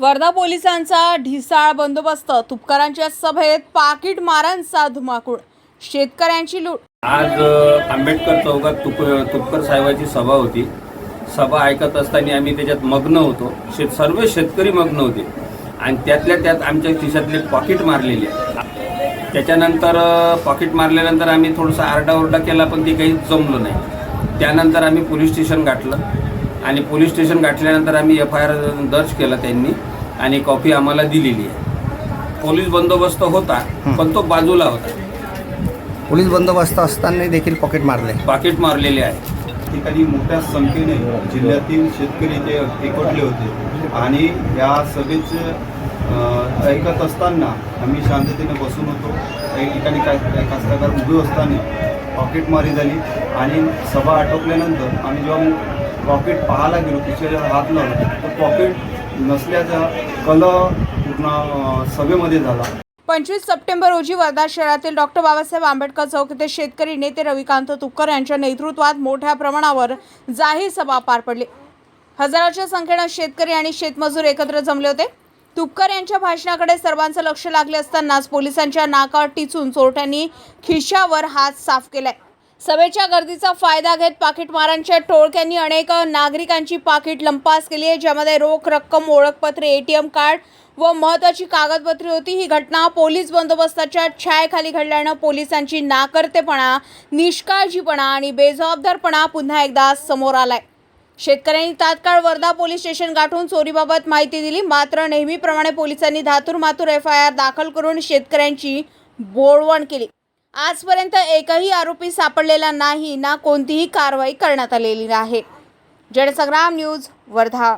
वर्धा पोलिसांचा ढिसाळ बंदोबस्त. तुपकरांच्या सभेत पाकिट मारांचा धुमाकूळ. शेतकऱ्यांची लूट. आज आंबेडकर चौकात तुप तुपकर साहेबाची सभा होती. सभा ऐकत असताना आम्ही त्याच्यात मग्न होतो. शेत सर्व शेतकरी मग्न होते. आणि त्यातल्या त्यात आमच्या खिशातले पॉकेट मारलेले. आहे. त्याच्यानंतर पॉकेट मारल्यानंतर आम्ही थोडंसं आरडाओरडा केला पण ते काही जमलं नाही. त्यानंतर आम्ही पोलीस स्टेशन गाठलं. आणि पोलीस स्टेशन गाठल्यानंतर आम्ही एफ आय आर दर्ज केला त्यांनी आणि कॉपी आम्हाला दिलेली आहे. पोलीस बंदोबस्त होता पण तो बाजूला होता. पोलीस बंदोबस्त असताना देखील पॉकेट मारले. पाकिट मारलेले आहे. ठिकाणी मोठ्या संख्येने जिल्ह्यातील शेतकरी ते एकवटले होते. आणि या सभेचे अ, ऐकत असताना आम्ही शांततेने बसून होतो. काही ठिकाणी काय काही कास्तकार उभे असताना पॉकेटमारी झाली. आणि सभा आटोपल्यानंतर आम्ही जेव्हा पॉकेट पाहायला गेलो तिच्या हात तर पॉकेट नसल्याचा कल पूर्ण सभेमध्ये झाला. पंचवीस सप्टेंबर रोजी वर्धा शहरातील डॉक्टर बाबासाहेब आंबेडकर चौक येथे शेतकरी नेते रविकांत तुपकर यांच्या नेतृत्वात मोठ्या प्रमाणावर जाहीर सभा पार पडली. हजाराच्या संख्येनं शेतकरी आणि शेतमजूर एकत्र जमले होते. तुपकर यांच्या भाषणाकडे सर्वांचं लक्ष लागले असतानाच पोलिसांच्या नाकावर टिचून चोरट्यांनी खिशावर हात साफ केलाय. सभेच्या गर्दीचा फायदा घेत पाकिटमारांच्या टोळक्यांनी अनेक नागरिकांची पाकिट लंपास केली आहे ज्यामध्ये रोख रक्कम ओळखपत्रे एटीएम कार्ड व महत्त्वाची कागदपत्रे होती. ही घटना पोलीस बंदोबस्ताच्या छायेखाली घडल्यानं पोलिसांची नाकर्तेपणा निष्काळजीपणा आणि बेजबाबदारपणा पुन्हा एकदा समोर आलाय. शेतकऱ्यांनी तात्काळ वर्धा पोलीस स्टेशन गाठून चोरीबाबत माहिती दिली. मात्र नेहमीप्रमाणे पोलिसांनी धातूर मातूर एफ आय आर दाखल करून शेतकऱ्यांची बोळवण केली. आजपर्यंत एकही आरोपी सापडलेला नाही ना कोणतीही कारवाई करण्यात आलेली आहे जनसंग्राम न्यूज वर्धा.